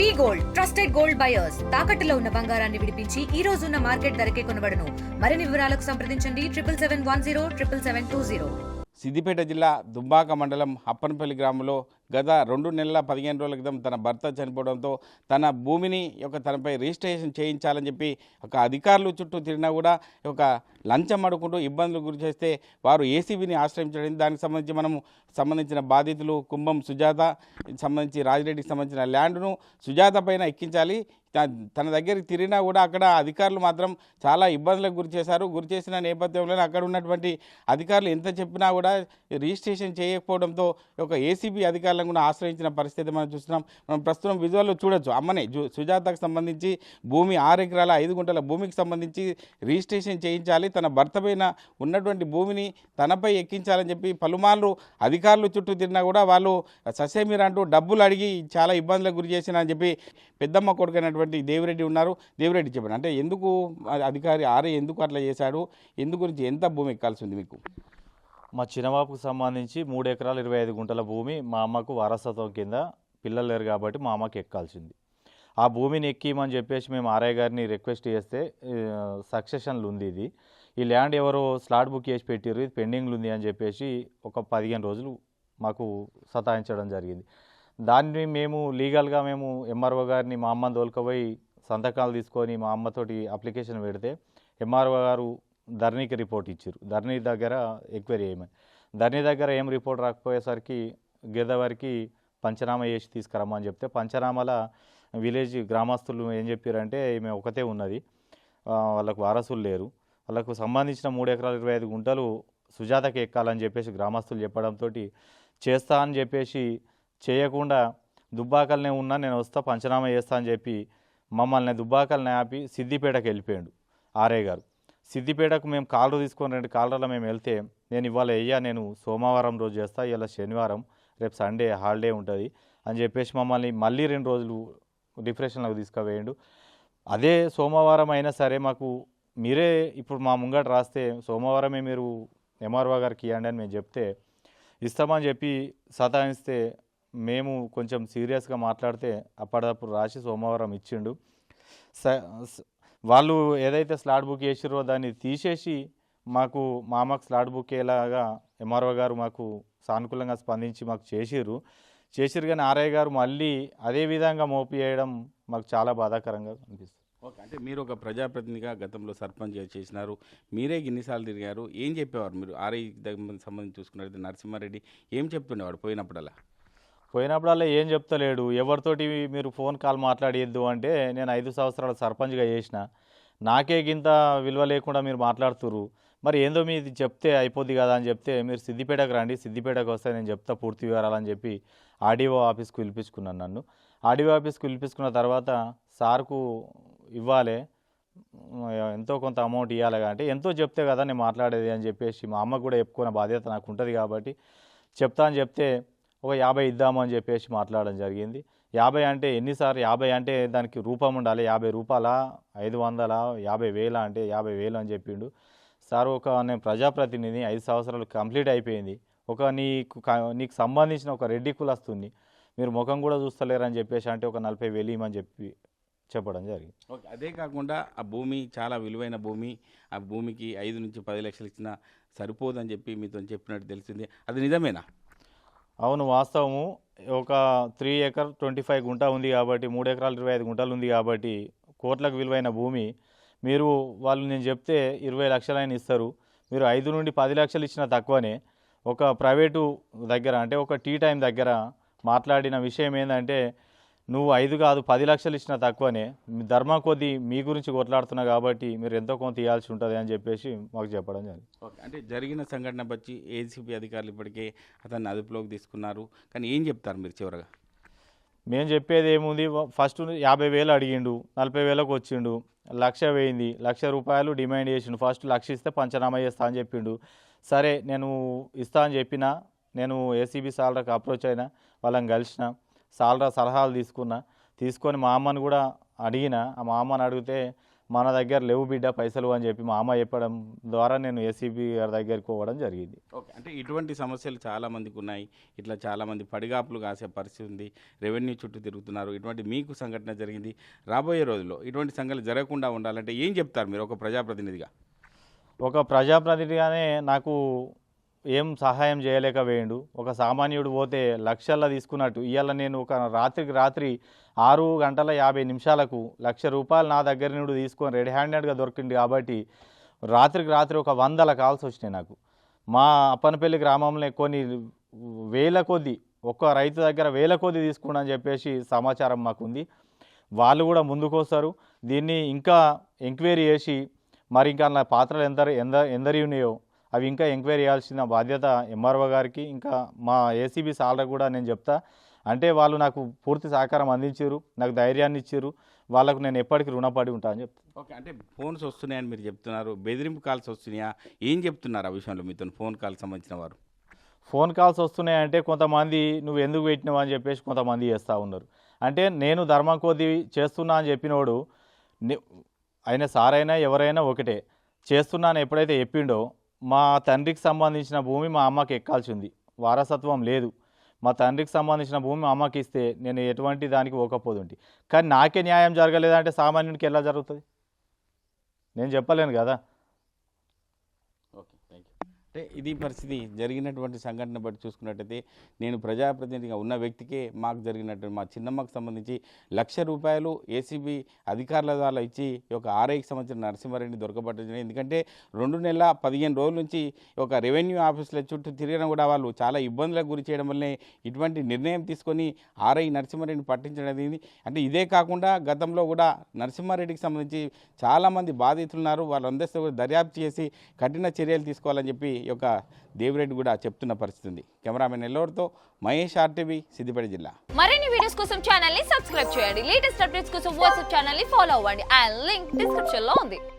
V gold trusted gold buyers. తాకట్టులో ఉన్న బంగారాన్ని విడిపించి ఈ రోజు ఉన్న మార్కెట్ ధరకే కొనబడను. మరిన్ని వివరాలకు సంప్రదించండి triple seven one zero triple seven two zero. Siddipet జిల్లా దుబ్బాక మండలం అప్పనపల్లి గ్రామంలో గత రెండు నెలల పదిహేను రోజుల క్రితం తన భర్త చనిపోవడంతో తన భూమిని ఒక తనపై రిజిస్ట్రేషన్ చేయించాలని చెప్పి ఒక అధికారులు చుట్టూ తిరిగినా కూడా ఒక లంచం అడుకుంటూ ఇబ్బందులు గురి చేస్తే వారు ఏసీబీని ఆశ్రయించడం దానికి సంబంధించి మనము సంబంధించిన బాధితులు కుంభం సుజాత సంబంధించి రాజిరెడ్డికి సంబంధించిన ల్యాండ్ను సుజాత పైన ఎక్కించాలి. తన దగ్గరికి తిరిగినా కూడా అక్కడ అధికారులు మాత్రం చాలా ఇబ్బందులకు గురి చేశారు. గురి చేసిన నేపథ్యంలో అక్కడ ఉన్నటువంటి అధికారులు ఎంత చెప్పినా కూడా రిజిస్ట్రేషన్ చేయకపోవడంతో ఒక ఏసీబీ అధికారులను కూడా ఆశ్రయించిన పరిస్థితి మనం చూస్తున్నాం. మనం ప్రస్తుతం విజువల్లో చూడొచ్చు. అమ్మనే జు సుజాతకు సంబంధించి భూమి ఆరు ఎకరాల ఐదు గుంటల భూమికి సంబంధించి రిజిస్ట్రేషన్ చేయించాలి. తన భర్త పైన ఉన్నటువంటి భూమిని తనపై ఎక్కించాలని చెప్పి పలుమార్లు అధికారులు చుట్టూ తిరిగినా కూడా వాళ్ళు ససేమిరా అంటూ డబ్బులు అడిగి చాలా ఇబ్బందులకు గురి చేసిన అని చెప్పి పెద్దమ్మ కొడుకైనటువంటి దేవిరెడ్డి ఉన్నారు. దేవిరెడ్డి చెప్పండి. అంటే ఎందుకు అధికారి ఆర్ఏ ఎందుకు అట్లా చేశాడు? ఎందు గురించి ఎంత భూమి ఎక్కాల్సి ఉంది మీకు? మా చిన్నబాబుకు సంబంధించి మూడు ఎకరాలు ఇరవై ఐదు గుంటల భూమి మా అమ్మకు వారసత్వం కింద పిల్లలు లేరు కాబట్టి మా అమ్మకి ఎక్కాల్సింది. ఆ భూమిని ఎక్కిమని చెప్పేసి మేము ఆర్ఐ గారిని రిక్వెస్ట్ చేస్తే సక్సెషన్లు ఉంది ఇది. ఈ ల్యాండ్ ఎవరో స్లాట్ బుక్ చేసి పెట్టారు ఇది పెండింగ్లు ఉంది అని చెప్పేసి ఒక పదిహేను రోజులు మాకు సతాయించడం జరిగింది. దాన్ని మేము లీగల్గా మేము ఎంఆర్ఓ గారిని మా అమ్మని తోలుకపోయి సంతకాలు తీసుకొని మా అమ్మతోటి అప్లికేషన్ పెడితే ఎంఆర్ఓ గారు ధరణికి రిపోర్ట్ ఇచ్చారు. ధరణి దగ్గర ఎంక్వైరీ చేయమని ధరణి దగ్గర ఏం రిపోర్ట్ రాకపోయేసరికి గిరిదవారికి పంచనామా చేసి తీసుకురమ్మని చెప్తే పంచనామాల విలేజ్ గ్రామస్తులు ఏం చెప్పారంటే ఈమె ఒకతే ఉన్నది. వాళ్ళకు వారసులు లేరు. వాళ్ళకు సంబంధించిన మూడు ఎకరాల ఇరవై ఐదు గుంటలు సుజాతకి ఎక్కాలని చెప్పేసి గ్రామస్తులు చెప్పడంతో చేస్తా అని చెప్పేసి చేయకుండా దుబ్బాకలనే ఉన్నా నేను వస్తా పంచనామా చేస్తా అని చెప్పి మమ్మల్ని దుబ్బాకల్ని ఆపి సిద్దిపేటకు వెళ్ళిపోయాడు ఆర్ఏ గారు. సిద్దిపేటకు మేము కాలరు తీసుకొని రెండు కాలర్లో మేము వెళ్తే నేను ఇవాళ అయ్యా నేను సోమవారం రోజు చేస్తా ఇవాళ శనివారం రేపు సండే హాలిడే ఉంటుంది అని చెప్పేసి మమ్మల్ని మళ్ళీ రెండు రోజులు డిప్రెషన్లోకి తీసుకువేయండు అదే సోమవారం అయినా సరే మాకు మీరే ఇప్పుడు మా ముంగట రాస్తే సోమవారమే మీరు ఎంఆర్ఓ గారికి ఇవ్వండి అని మేము చెప్తే ఇస్తామని చెప్పి సతాయిస్తే మేము కొంచెం సీరియస్గా మాట్లాడితే అప్పటిదప్పుడు రాసి సోమవారం ఇచ్చిండు. స- వాళ్ళు ఏదైతే స్లాట్ బుక్ చేసిరో దాన్ని తీసేసి మాకు మామకు స్లాట్ బుక్ అయ్యేలాగా ఎంఆర్ఓ గారు మాకు సానుకూలంగా స్పందించి మాకు చేసిర్రు. చేసిరు కానీ ఆర్ఐ గారు మళ్ళీ అదే విధంగా మోపి వేయడం మాకు చాలా బాధాకరంగా అనిపిస్తుంది. ఓకే అంటే మీరు ఒక ప్రజాప్రతినిధిగా గతంలో సర్పంచ్ చేసినారు. మీరే గిన్నిసార్లు తిరిగారు? ఏం చెప్పేవారు మీరు? ఆర్ఐ దగ్గర సంబంధించి చూసుకున్నట్టు నరసింహారెడ్డి ఏం చెప్తుండేవాడు పోయినప్పుడల్లా? పోయినప్పుడల్లా ఏం చెప్తలేడు. ఎవరితోటి మీరు ఫోన్ కాల్ మాట్లాడియద్దు అంటే నేను ఐదు సంవత్సరాలు సర్పంచ్గా చేసిన. నాకే గింత విలువ లేకుండా మీరు మాట్లాడుతుర్రు. మరి ఏందో మీది చెప్తే అయిపోద్ది కదా అని చెప్తే మీరు సిద్దిపేటకు రండి. సిద్దిపేటకు వస్తే నేను చెప్తా పూర్తి వివరాలని చెప్పి ఆర్డీఓ ఆఫీస్కు పిలిపించుకున్నాను నన్ను. ఆర్డీఓ ఆఫీస్కు పిలిపించుకున్న తర్వాత సార్కు ఇవ్వాలి. ఎంతో కొంత అమౌంట్ ఇవ్వాలి అంటే ఎంతో చెప్తే కదా నేను మాట్లాడేది అని చెప్పేసి మా అమ్మ కూడా చెప్పుకునే బాధ్యత నాకు ఉంటుంది కాబట్టి చెప్తా అని చెప్తే ఒక యాభై ఇద్దామని చెప్పేసి మాట్లాడడం జరిగింది. యాభై అంటే ఎన్నిసార్లు యాభై అంటే దానికి రూపం ఉండాలి. యాభై రూపాయల ఐదు వందల యాభై వేల అంటే యాభై వేలు అని చెప్పిండు. సార్ ఒక నేను ప్రజాప్రతినిధి ఐదు సంవత్సరాలు కంప్లీట్ అయిపోయింది. ఒక నీకు నీకు సంబంధించిన ఒక రెడ్డి కులస్తుంది మీరు ముఖం కూడా చూస్తలేరని చెప్పేసి అంటే ఒక నలభై వేలు ఇవ్వమని చెప్పి చెప్పడం జరిగింది. ఓకే అదే కాకుండా ఆ భూమి చాలా విలువైన భూమి ఆ భూమికి ఐదు నుంచి పది లక్షలు ఇచ్చినా సరిపోదని చెప్పి మీతో చెప్పినట్టు తెలిసింది. అది నిజమేనా? అవును వాస్తవము. ఒక త్రీ ఎకర్ ట్వంటీ ఫైవ్ గుంట ఉంది కాబట్టి మూడు ఎకరాలు ఇరవై ఐదు గుంటలు ఉంది కాబట్టి కోట్లకు విలువైన భూమి. మీరు వాళ్ళు నేను చెప్తే ఇరవై లక్షలైన ఇస్తారు. మీరు ఐదు నుండి పది లక్షలు ఇచ్చిన తక్కువనే. ఒక ప్రైవేటు దగ్గర అంటే ఒక టీ టైం దగ్గర మాట్లాడిన విషయం ఏంటంటే నువ్వు ఐదు కాదు పది లక్షలు ఇచ్చిన తక్కువనే. ధర్మం కొద్దీ మీ గురించి కొట్లాడుతున్నా కాబట్టి మీరు ఎంతో కొంత ఇవ్వాల్సి ఉంటుంది అని చెప్పేసి మాకు చెప్పడం జరిగింది. ఓకే అంటే జరిగిన సంఘటన బట్టి ఏసీపీ అధికారులు ఇప్పటికే అతన్ని అదుపులోకి తీసుకున్నారు. కానీ ఏం చెప్తారు మీరు చివరగా? మేము చెప్పేది ఏముంది? ఫస్ట్ యాభై వేలు అడిగిండు నలభై వేలకు వచ్చిండు లక్ష వేయింది లక్ష రూపాయలు డిమాండ్ చేసిండు. ఫస్ట్ లక్ష ఇస్తే పంచనామా చేస్తా అని చెప్పిండు. సరే నేను ఇస్తా అని చెప్పిన నేను ఏసీబీ సాలరాకి అప్రోచ్ అయినా వాళ్ళని కలిసిన సాలరా సలహాలు తీసుకున్నా తీసుకొని మా అమ్మని కూడా అడిగిన ఆ మా అమ్మని అడిగితే మన దగ్గర లేవు బిడ్డ పైసలు అని చెప్పి మా అమ్మ చెప్పడం ద్వారా నేను ఏసీబీ గారి దగ్గరికి పోవడం జరిగింది. ఓకే. అంటే ఇటువంటి సమస్యలు చాలా మందికి ఉన్నాయి. ఇట్లా చాలా మంది పడిగాపులు కాసే పరిస్థితి ఉంది. రెవెన్యూ చుట్టూ తిరుగుతున్నారు. ఇటువంటి మీకు సంఘటన జరిగింది. రాబోయే రోజుల్లో ఇటువంటి సంఘటనలు జరగకుండా ఉండాలంటే ఏం చెప్తారు మీరు ఒక ప్రజాప్రతినిధిగా? ఒక ప్రజాప్రతినిధిగానే నాకు ఏం సహాయం చేయలేక వేయండు. ఒక సామాన్యుడు పోతే లక్షల్లో తీసుకున్నట్టు. ఇవాళ నేను ఒక రాత్రికి రాత్రి ఆరు గంటల యాభై నిమిషాలకు లక్ష రూపాయలు నా దగ్గర నుండి తీసుకొని రెడీ హ్యాండెడ్గా దొరికింది కాబట్టి రాత్రికి రాత్రి ఒక వందల కాల్స్ వచ్చినాయి నాకు. మా అప్పనపల్లి గ్రామంలో కొన్ని వేల కొద్ది ఒక్క రైతు దగ్గర వేల కొద్ది తీసుకున్నా అని చెప్పేసి సమాచారం మాకుంది. వాళ్ళు కూడా ముందుకు వస్తారు. దీన్ని ఇంకా ఎంక్వైరీ చేసి మరి ఇంకా నా పాత్రలు ఎంత ఎంత ఎందరి ఉన్నాయో అవి ఇంకా ఎంక్వైరీ చేయాల్సిన బాధ్యత ఎంఆర్ఓ గారికి ఇంకా మా ఏసీబీ సాలరీ కూడా నేను చెప్తా. అంటే వాళ్ళు నాకు పూర్తి సహకారం అందించారు నాకు ధైర్యాన్ని ఇచ్చారు వాళ్ళకు నేను ఎప్పటికీ రుణపడి ఉంటా అని చెప్తాను ఓకే అంటే ఫోన్స్ వస్తున్నాయని మీరు చెప్తున్నారు బెదిరింపు కాల్స్ వస్తున్నాయా? ఏం చెప్తున్నారు ఆ విషయంలో మీతో ఫోన్ కాల్ సంబంధించిన వారు? ఫోన్ కాల్స్ వస్తున్నాయంటే కొంతమంది నువ్వు ఎందుకు పెట్టినావు? అని చెప్పేసి కొంతమంది చేస్తూ ఉన్నారు. అంటే నేను ధర్మం కొద్ది చేస్తున్నా అని చెప్పినోడు ఆయన సారైనా ఎవరైనా ఒకటే చేస్తున్నాను ఎప్పుడైతే చెప్పిండో మా తండ్రికి సంబంధించిన భూమి మా అమ్మకి ఎక్కాల్సి ఉంది వారసత్వం లేదు. మా తండ్రికి సంబంధించిన భూమి మా అమ్మకి ఇస్తే నేను ఎటువంటి దానికి పోకపోతుంటి కానీ నాకే న్యాయం జరగలేదంటే సామాన్యునికి ఎలా జరుగుతుంది? నేను చెప్పలేను కదా. అంటే ఇది పరిస్థితి. జరిగినటువంటి సంఘటన బట్టి చూసుకున్నట్టయితే నేను ప్రజాప్రతినిధిగా ఉన్న వ్యక్తికే మాకు జరిగినటువంటి మా చిన్నమ్మకు సంబంధించి లక్ష రూపాయలు ఏసీబీ అధికారుల ద్వారా ఇచ్చి ఒక యొక్క ఆర్ఐకి నరసింహారెడ్డి దొరకబట్టింది ఎందుకంటే రెండు నెలల పదిహేను రోజుల నుంచి ఒక రెవెన్యూ ఆఫీసుల చుట్టూ తిరగడం కూడా వాళ్ళు చాలా ఇబ్బందులకు గురి చేయడం వల్లే ఇటువంటి నిర్ణయం తీసుకొని ఆర్ఐ నరసింహారెడ్డిని పట్టించడం జరిగింది. అంటే ఇదే కాకుండా గతంలో కూడా నరసింహారెడ్డికి సంబంధించి చాలామంది బాధితులు ఉన్నారు వాళ్ళందరితో కూడా దర్యాప్తు చేసి కఠిన చర్యలు తీసుకోవాలని చెప్పి యొక్క దేవిరెడ్డి కూడా చెప్తున్న పరిస్థితి ఉంది కెమెరామెన్ ఎల్లోర్తో మహేష్ ఆర్టీవీ సిద్దిపేట జిల్లా. మరిన్ని వీడియోస్ కోసం ఛానల్ని సబ్స్క్రైబ్ చేయండి. లేటెస్ట్ అప్డేట్స్ కోసం వాట్సాప్ ఛానల్ని ఫాలో అవ్వండి. అండ్ లింక్ డిస్క్రిప్షన్లో ఉంది.